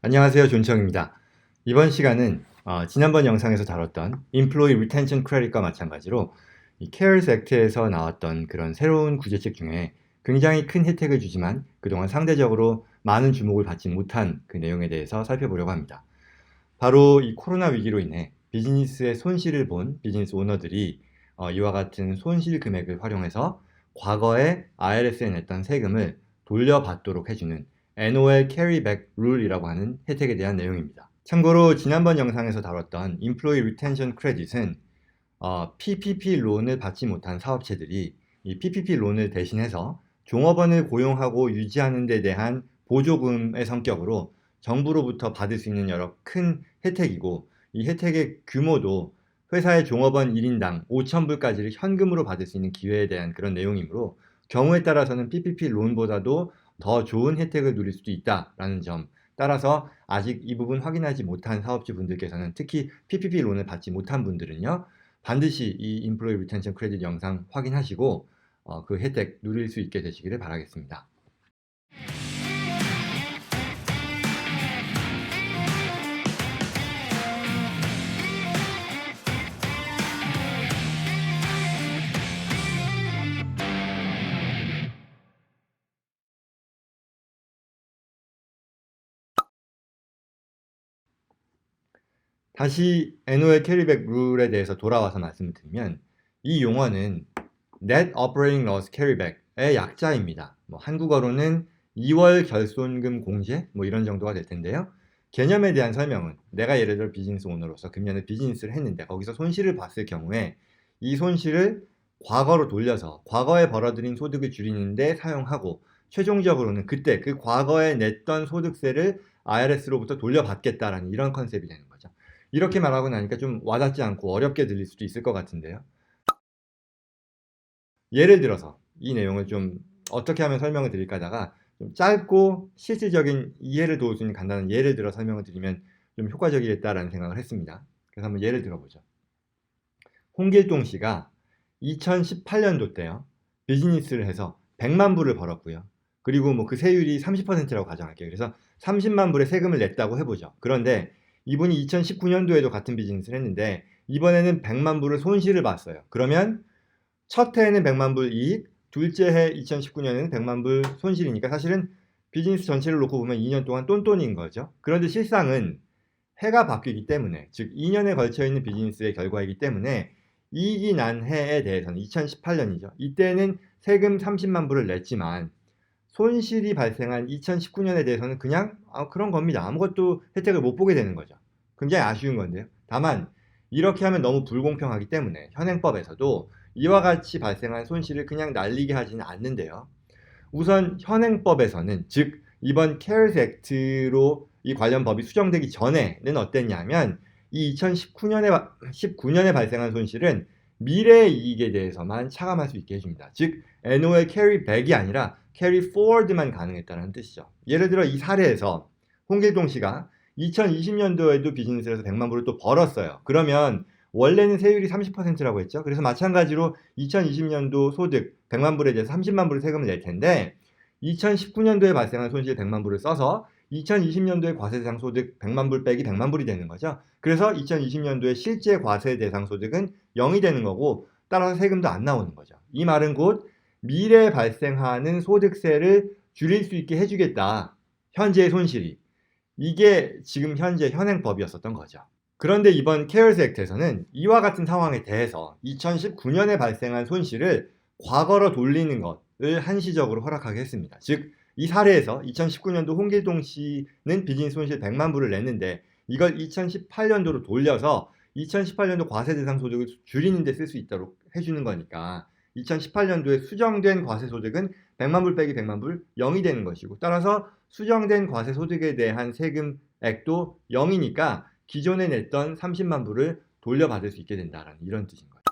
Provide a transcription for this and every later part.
안녕하세요. 존청입니다. 이번 시간은 어, 지난번 영상에서 다뤘던 Employee Retention Credit과 마찬가지로 이 CARES Act에서 나왔던 그런 새로운 구제책 중에 굉장히 큰 혜택을 주지만 그동안 상대적으로 많은 주목을 받지 못한 그 내용에 대해서 살펴보려고 합니다. 바로 이 코로나 위기로 인해 비즈니스의 손실을 본 비즈니스 오너들이 어, 이와 같은 손실 금액을 활용해서 과거에 IRS에 냈던 세금을 돌려받도록 해주는 NOL Rule이라고 하는 혜택에 대한 내용입니다. 참고로 지난번 영상에서 다뤘던 Employee Retention Credit은 어, PPP 론을 받지 못한 사업체들이 이 PPP 론을 대신해서 종업원을 고용하고 유지하는 데 대한 보조금의 성격으로 정부로부터 받을 수 있는 여러 큰 혜택이고 이 혜택의 규모도 회사의 종업원 1인당 5,000불까지를 현금으로 받을 수 있는 기회에 대한 그런 내용이므로 경우에 따라서는 PPP 론보다도 더 좋은 혜택을 누릴 수도 있다라는 점. 따라서 아직 이 부분 확인하지 못한 사업주 분들께서는 특히 PPP 론을 받지 못한 분들은요. 반드시 이 인플로이 리텐션 크레딧 영상 확인하시고 어, 그 혜택 누릴 수 있게 되시기를 바라겠습니다. 다시 NOL 캐리백 룰에 대해서 돌아와서 말씀을 드리면 이 용어는 Net Operating Loss Carryback의 약자입니다. 뭐 한국어로는 2월 결손금 공제 뭐 이런 정도가 될 텐데요. 개념에 대한 설명은 내가 예를 들어 비즈니스 오너로서 금년에 비즈니스를 했는데 거기서 손실을 봤을 경우에 이 손실을 과거로 돌려서 과거에 벌어들인 소득을 줄이는데 사용하고 최종적으로는 그때 그 과거에 냈던 소득세를 IRS로부터 돌려받겠다라는 이런 컨셉이 되는 거죠. 이렇게 말하고 나니까 좀 와닿지 않고 어렵게 들릴 수도 있을 것 같은데요. 예를 들어서 이 내용을 좀 어떻게 하면 설명을 드릴까 하다가 좀 짧고 실질적인 이해를 도울 수 있는 간단한 예를 들어 설명을 드리면 좀 효과적이겠다라는 생각을 했습니다. 그래서 한번 예를 들어보죠. 홍길동 씨가 2018년도 때요. 비즈니스를 해서 100만 불을 벌었고요. 그리고 뭐 그 세율이 30%라고 가정할게요. 그래서 30만 불의 세금을 냈다고 해보죠. 그런데 이분이 2019년도에도 같은 비즈니스를 했는데 이번에는 100만 불을 손실을 봤어요. 그러면 첫 해에는 100만 불 이익, 둘째 해 2019년에는 100만 불 손실이니까 사실은 비즈니스 전체를 놓고 보면 2년 동안 똔똔인 거죠. 그런데 실상은 해가 바뀌기 때문에 즉 2년에 걸쳐 있는 비즈니스의 결과이기 때문에 이익이 난 해에 대해서는 2018년이죠. 이때는 세금 30만 불을 냈지만 손실이 발생한 2019년에 대해서는 그냥 아, 그런 겁니다. 아무것도 혜택을 못 보게 되는 거죠. 굉장히 아쉬운 건데요. 다만 이렇게 하면 너무 불공평하기 때문에 현행법에서도 이와 같이 발생한 손실을 그냥 날리게 하지는 않는데요. 우선 현행법에서는 즉 이번 CARES Act로 이 관련 법이 수정되기 전에는 어땠냐면 이 2019년에 19년에 발생한 손실은 미래의 이익에 대해서만 차감할 수 있게 해줍니다. 즉 NOL back이 아니라 carry forward만 가능했다는 뜻이죠. 예를 들어 이 사례에서 홍길동 씨가 2020년도에도 비즈니스에서 100만 불을 또 벌었어요. 그러면 원래는 세율이 30%라고 했죠. 그래서 마찬가지로 2020년도 소득 100만 불에 대해서 30만 불을 세금을 낼 텐데 2019년도에 발생한 손실 100만 불을 써서 2020년도에 과세 대상 소득 100만 불 빼기 100만 불이 되는 거죠. 그래서 2020년도에 실제 과세 대상 소득은 0이 되는 거고 따라서 세금도 안 나오는 거죠. 이 말은 곧 미래에 발생하는 소득세를 줄일 수 있게 해주겠다. 현재의 손실이. 이게 지금 현재 현행법이었었던 거죠. 그런데 이번 케어스 액트에서는 이와 같은 상황에 대해서 2019년에 발생한 손실을 과거로 돌리는 것을 한시적으로 허락하게 했습니다. 즉, 이 사례에서 2019년도 홍길동 씨는 비즈니스 손실 100만 불을 냈는데 이걸 2018년도로 돌려서 2018년도 과세 대상 소득을 줄이는 데 쓸 수 있도록 해주는 거니까 2018년도에 수정된 과세 소득은 100만 불 빼기 100만 불 0이 되는 것이고 따라서 수정된 과세 소득에 대한 세금액도 0이니까 기존에 냈던 30만 불을 돌려받을 수 있게 된다라는 이런 뜻인 거죠.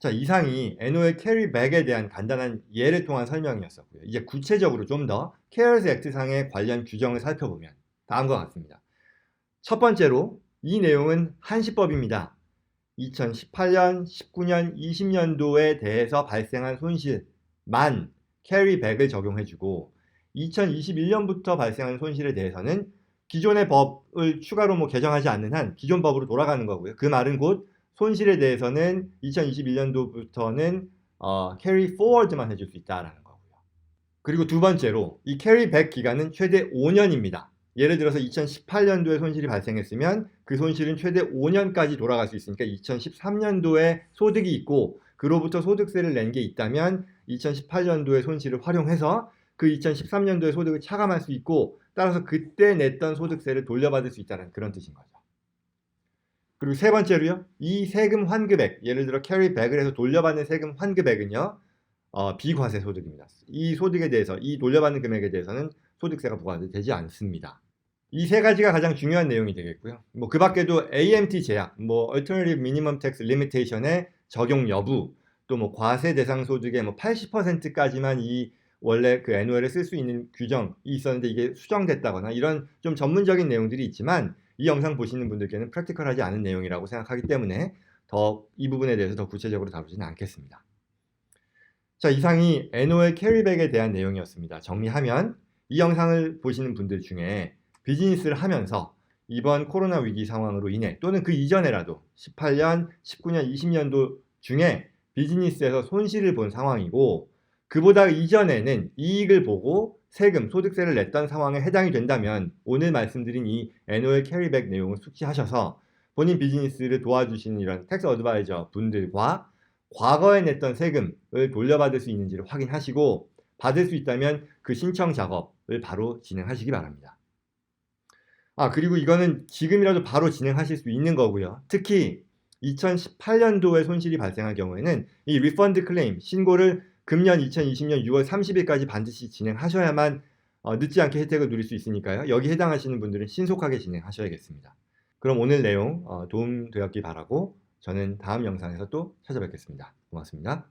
자, 이상이 NOL 캐리백에 대한 간단한 예를 통한 설명이었었고요. 이제 구체적으로 좀 더 케어스 액트 상의 관련 규정을 살펴보면 다음과 같습니다. 첫 번째로 이 내용은 한시법입니다. 2018년, 19년, 20년도에 대해서 발생한 손실만 캐리백을 적용해주고 2021년부터 발생한 손실에 대해서는 기존의 법을 추가로 뭐 개정하지 않는 한 기존 법으로 돌아가는 거고요. 그 말은 곧 손실에 대해서는 2021년도부터는 어, carry forward만 해줄 수 있다라는 거고요. 그리고 두 번째로 이 back 기간은 최대 5년입니다. 예를 들어서 2018년도에 손실이 발생했으면 그 손실은 최대 5년까지 돌아갈 수 있으니까 2013년도에 소득이 있고 그로부터 소득세를 낸 게 있다면 2018년도에 손실을 활용해서 그 2013년도에 소득을 차감할 수 있고 따라서 그때 냈던 소득세를 돌려받을 수 있다는 그런 뜻인 거죠. 그리고 세 번째로요. 이 세금 환급액, 예를 들어 캐리백을 해서 돌려받는 세금 환급액은요. 어, 비과세 소득입니다. 이 소득에 대해서 이 돌려받는 금액에 대해서는 소득세가 부과되지 않습니다. 이 세 가지가 가장 중요한 내용이 되겠고요. 뭐 그 밖에도 AMT 제약, 뭐 Alternative Minimum Tax Limitation의 적용 여부, 또 뭐 과세 대상 소득의 뭐 80%까지만 이 원래 그 NOL에 쓸수 있는 규정이 있었는데 이게 수정됐다거나 이런 좀 전문적인 내용들이 있지만 이 영상 보시는 분들께는 프랙티컬하지 않은 내용이라고 생각하기 때문에 더 이 부분에 대해서 더 구체적으로 다루지는 않겠습니다. 자, 이상이 NOL 캐리백에 대한 내용이었습니다. 정리하면 이 영상을 보시는 분들 중에 비즈니스를 하면서 이번 코로나 위기 상황으로 인해 또는 그 이전에라도 18년, 19년, 20년도 중에 비즈니스에서 손실을 본 상황이고 그보다 이전에는 이익을 보고 세금, 소득세를 냈던 상황에 해당이 된다면 오늘 말씀드린 이 NOL 캐리백 내용을 숙지하셔서 본인 비즈니스를 도와주시는 이런 텍스 어드바이저 분들과 과거에 냈던 세금을 돌려받을 수 있는지를 확인하시고 받을 수 있다면 그 신청 작업을 바로 진행하시기 바랍니다. 아, 그리고 이거는 지금이라도 바로 진행하실 수 있는 거고요. 특히 2018년도에 손실이 발생할 경우에는 이 리펀드 클레임 신고를 금년 2020년 6월 30일까지 반드시 진행하셔야만 어, 늦지 않게 혜택을 누릴 수 있으니까요. 여기 해당하시는 분들은 신속하게 진행하셔야겠습니다. 그럼 오늘 내용 어, 도움 되었기 바라고 저는 다음 영상에서 또 찾아뵙겠습니다. 고맙습니다.